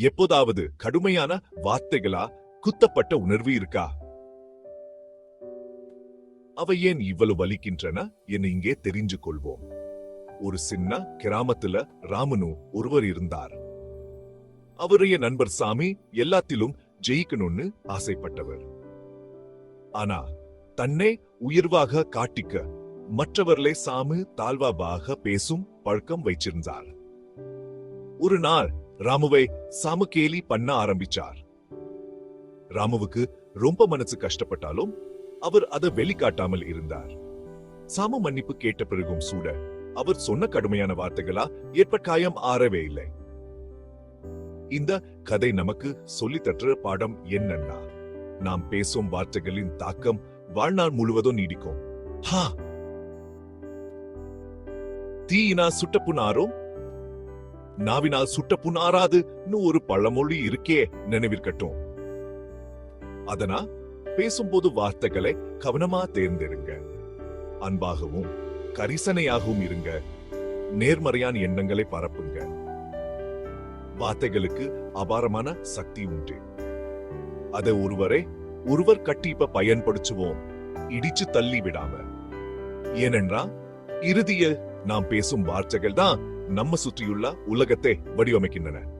எப்போதாவது கடுமையான வார்த்தைகளா குத்தப்பட்ட உணர்வு இருக்கா? அவை ஏன் இவ்வளவு வலிக்கின்றன என இங்கே தெரிஞ்சு கொள்வோம். ஒரு சின்ன கிராமத்துல ராமனு ஒருவர் இருந்தார். அவருடைய நண்பர் சாமி எல்லாத்திலும் ஜெயிக்கணும்னு ஆசைப்பட்டவர். ஆனா தன்னை உயர்வாக காட்டிக்க மற்றவர்களை சாமி தாழ்வாபாக பேசும் பழக்கம் வைச்சிருந்தார் ஒரு நாள் ராமுவை சாமு கேலி பண்ண ஆரம்பிச்சார். ராமுவுக்கு ரொம்ப மனசு கஷ்டப்பட்டாலும் அவர் அதை வெளிக்காட்டாமல் இருந்தார். சாமு மன்னிப்பு கேட்ட பிறகும் சூட அவர் சொன்ன கடுமையான வார்த்தைகளா ஏற்ப காயம் ஆறவே இல்லை. இந்த கதை நமக்கு சொல்லி தட்டுற பாடம் என்னன்னா நாம் பேசும் வார்த்தைகளின் தாக்கம் வாழ்நாள் முழுவதும் நீடிக்கும். ஹா! தீயினா சுட்ட நாவினால் சுட்ட புண்ணாராதுன்னு ஒரு பழமொழி இருக்கே நினைவிருக்கட்டும் அதனா பேசும்போது வார்த்தைகளை கவனமா தேர்ந்தெடுங்க. அன்பாகவும் கரிசனையாகவும் இருங்க. நேர்மறையான எண்ணங்களை பரப்புங்க. வார்த்தைகளுக்கு அபாரமான சக்தி உண்டு. அதை ஒருவரை ஒருவர் கட்டி இப்ப பயன்படுத்துவோம். இடிச்சு தள்ளி விடாம. ஏனென்றா இறுதிய நாம் பேசும் வார்த்தைகள் தான் நம்ம சுற்றியுள்ள உலகத்தை வடிவமைக்கின்றன.